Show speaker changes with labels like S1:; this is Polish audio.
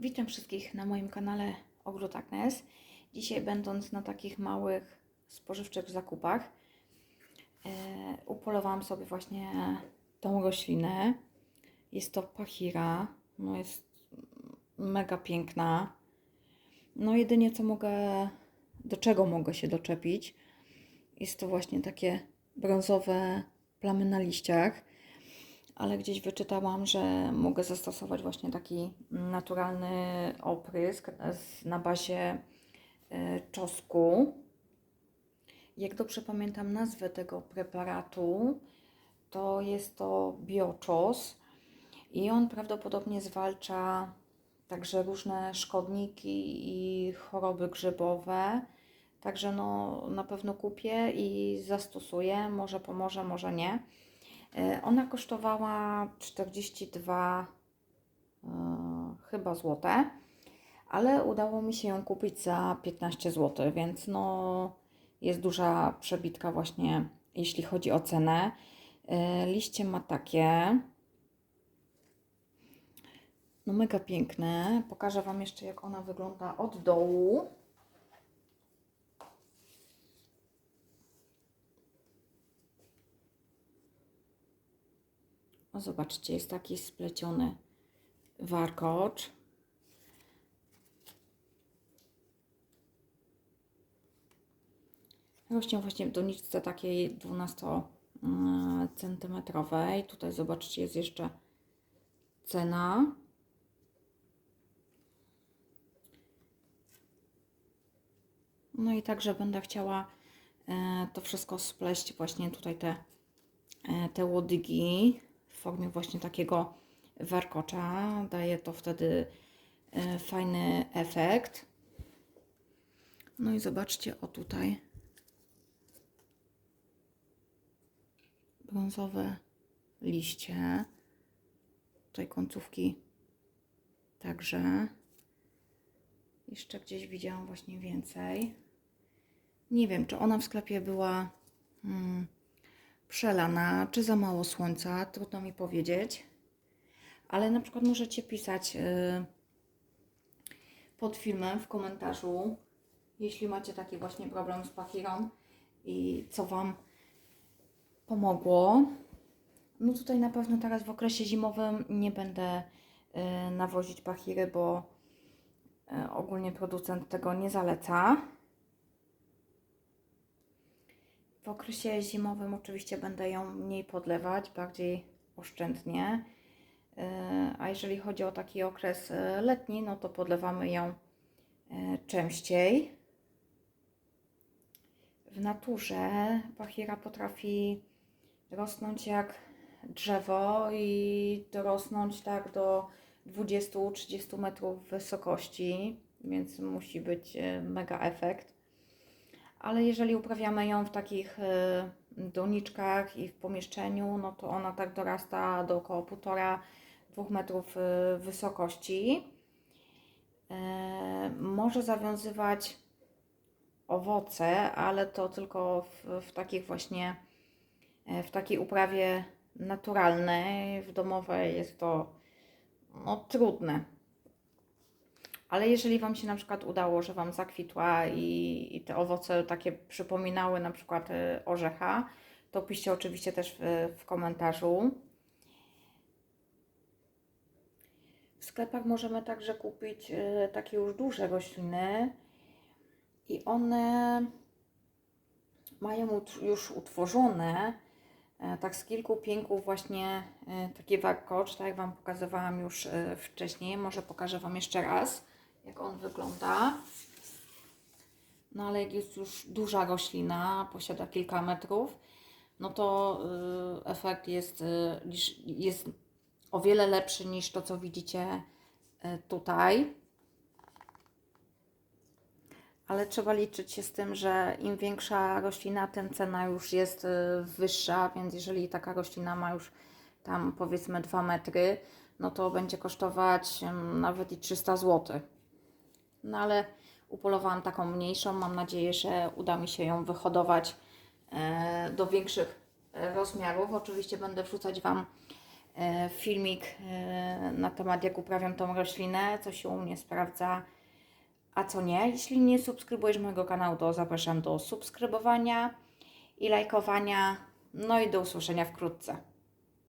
S1: Witam wszystkich na moim kanale Ogród Agnes. Dzisiaj będąc na takich małych spożywczych zakupach e, upolowałam sobie właśnie tą roślinę. Jest to pachira. No jest mega piękna. No jedynie co mogę, do czego mogę się doczepić, jest to właśnie takie brązowe plamy na liściach ale gdzieś wyczytałam, że mogę zastosować właśnie taki naturalny oprysk z- na bazie e, czosnku. Jak dobrze pamiętam nazwę tego preparatu, to jest to bioczos i on prawdopodobnie zwalcza także różne szkodniki i choroby grzybowe. Także no, na pewno kupię i zastosuję. Może pomoże, może nie. E, Ona kosztowała 42 e, chyba złote, ale udało mi się ją kupić za 15 zł, więc no jest duża przebitka właśnie jeśli chodzi o cenę. E, Liście ma takie no mega piękne. Pokażę Wam jeszcze jak ona wygląda od dołu. O, zobaczcie, jest taki spleciony warkocz. Rośnie właśnie w doniczce takiej 12 centymetrowej. Tutaj zobaczcie, jest jeszcze cena. No i także będę chciała e, to wszystko spleść właśnie tutaj te, e, te łodygi formie właśnie takiego warkocza. Daje to wtedy e, fajny efekt. No i zobaczcie, o tutaj brązowe liście. Tutaj końcówki także. Jeszcze gdzieś widziałam właśnie więcej. Nie wiem, czy ona w sklepie była hmm, przelana, czy za mało słońca, trudno mi powiedzieć. Ale na przykład możecie pisać y, pod filmem w komentarzu, jeśli macie taki właśnie problem z pachirą i co Wam pomogło. No tutaj na pewno teraz w okresie zimowym nie będę y, nawozić pachiry, bo y, ogólnie producent tego nie zaleca. W okresie zimowym oczywiście będę ją mniej podlewać, bardziej oszczędnie. Yy, A jeżeli chodzi o taki okres yy, letni, no to podlewamy ją yy, częściej. W naturze pachira potrafi rosnąć jak drzewo i dorosnąć tak do 20-30 metrów wysokości, więc musi być mega efekt ale jeżeli uprawiamy ją w takich y, doniczkach i w pomieszczeniu, no to ona tak dorasta do około 1,5-2 metrów y, wysokości. Y, Może zawiązywać owoce, ale to tylko w, w takich właśnie, w takiej uprawie naturalnej, w domowej jest to no, trudne. Ale jeżeli Wam się na przykład udało, że Wam zakwitła i, i te owoce takie przypominały na przykład y, orzecha, to piszcie oczywiście też w, w komentarzu. W sklepach możemy także kupić y, takie już duże rośliny i one mają już utworzone e, tak z kilku pięków właśnie e, taki warkocz, tak jak Wam pokazywałam już e, wcześniej. Może pokażę Wam jeszcze raz, jak on wygląda. No ale jak jest już duża roślina, posiada kilka metrów, no to y, efekt jest, y, jest o wiele lepszy niż to, co widzicie y, tutaj. Ale trzeba liczyć się z tym, że im większa roślina, tym cena już jest wyższa, więc jeżeli taka roślina ma już tam powiedzmy 2 metry, no to będzie kosztować nawet i 300 zł. No ale upolowałam taką mniejszą. Mam nadzieję, że uda mi się ją wyhodować e, do większych e, rozmiarów. Oczywiście będę wrzucać Wam e, filmik na temat, jak uprawiam tą roślinę, co się u mnie sprawdza, a co nie. Jeśli nie subskrybujesz mojego kanału, to zapraszam do subskrybowania i lajkowania. No i do usłyszenia wkrótce.